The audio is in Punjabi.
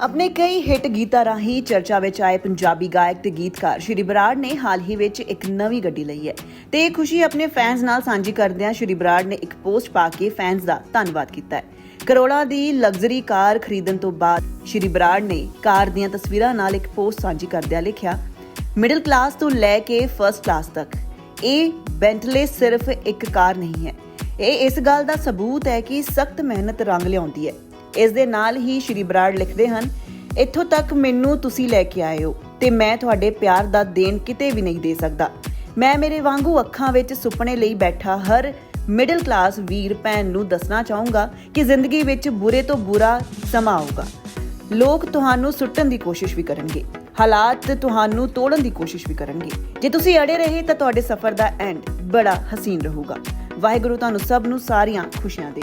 ਆਪਣੇ ਕਈ ਹਿੱਟ ਗੀਤਾਂ ਰਾਹੀਂ ਚਰਚਾ ਵਿੱਚ ਆਏ ਪੰਜਾਬੀ ਗਾਇਕ ਤੇ ਗੀਤਕਾਰ ਸ਼੍ਰੀ ਬਰਾੜ ਨੇ ਹਾਲ ਹੀ ਵਿੱਚ ਇੱਕ ਨਵੀਂ ਗੱਡੀ ਲਈ ਹੈ। ਤੇ ਇਹ ਖੁਸ਼ੀ ਆਪਣੇ ਫੈਨਸ ਨਾਲ ਸਾਂਝੀ ਕਰਦਿਆਂ ਸ਼੍ਰੀ ਬਰਾੜ ਨੇ ਇੱਕ ਪੋਸਟ ਪਾ ਕੇ ਫੈਨਸ ਦਾ ਧੰਨਵਾਦ ਕੀਤਾ ਹੈ। ਕਰੋੜਾਂ ਦੀ ਲਗਜ਼ਰੀ ਕਾਰ ਖਰੀਦਣ ਤੋਂ ਬਾਅਦ ਸ਼੍ਰੀ ਬਰਾੜ ਨੇ ਕਾਰ ਦੀਆਂ ਤਸਵੀਰਾਂ ਨਾਲ ਇੱਕ ਪੋਸਟ ਸਾਂਝੀ ਕਰਦਿਆਂ ਲਿਖਿਆ ਮਿਡਲ ਕਲਾਸ ਤੋਂ ਲੈ ਕੇ ਫਰਸਟ ਕਲਾਸ ਤੱਕ, ਇਹ ਬੈਂਟਲੇ ਸਿਰਫ ਇੱਕ ਕਾਰ ਨਹੀਂ ਹੈ। ਇਹ ਇਸ ਗੱਲ ਦਾ ਸਬੂਤ ਹੈ ਕਿ ਸਖਤ ਮਿਹਨਤ ਰੰਗ ਲਿਆਉਂਦੀ ਹੈ। ਇਸ ਦੇ ਨਾਲ ਹੀ ਸ਼੍ਰੀ ਬਰਾੜ ਲਿਖਦੇ ਹਨ, ਇੱਥੋਂ ਤੱਕ ਮੈਨੂੰ ਤੁਸੀਂ ਲੈ ਕੇ ਆਏ ਹੋ ਤੇ ਮੈਂ ਤੁਹਾਡੇ ਪਿਆਰ ਦਾ ਦੇਣ ਕਿਤੇ ਵੀ ਨਹੀਂ ਦੇ ਸਕਦਾ। ਮੈਂ ਮੇਰੇ ਵਾਂਗੂ ਅੱਖਾਂ ਵਿੱਚ ਸੁਪਨੇ ਲਈ ਬੈਠਾ ਹਰ ਮਿਡਲ ਕਲਾਸ ਵੀਰ ਭੈਣ ਨੂੰ ਦੱਸਣਾ ਚਾਹੂੰਗਾ ਕਿ ਜ਼ਿੰਦਗੀ ਵਿੱਚ ਬੁਰੇ ਤੋਂ ਬੁਰਾ ਸਮਾਂ ਆਊਗਾ। ਲੋਕ ਤੁਹਾਨੂੰ ਸੁੱਟਣ ਦੀ ਕੋਸ਼ਿਸ਼ ਵੀ ਕਰਨਗੇ, ਹਾਲਾਤ ਤੁਹਾਨੂੰ ਤੋੜਨ ਦੀ ਕੋਸ਼ਿਸ਼ ਵੀ ਕਰਨਗੇ। ਜੇ ਤੁਸੀਂ ਅੜੇ ਰਹੇ ਤਾਂ ਤੁਹਾਡੇ ਸਫ਼ਰ ਦਾ ਐਂਡ ਬੜਾ ਹਸੀਨ ਰਹੂਗਾ। ਵਾਹਿਗੁਰੂ ਤੁਹਾਨੂੰ ਸਭ ਨੂੰ ਸਾਰੀਆਂ ਖੁਸ਼ੀਆਂ ਦੇ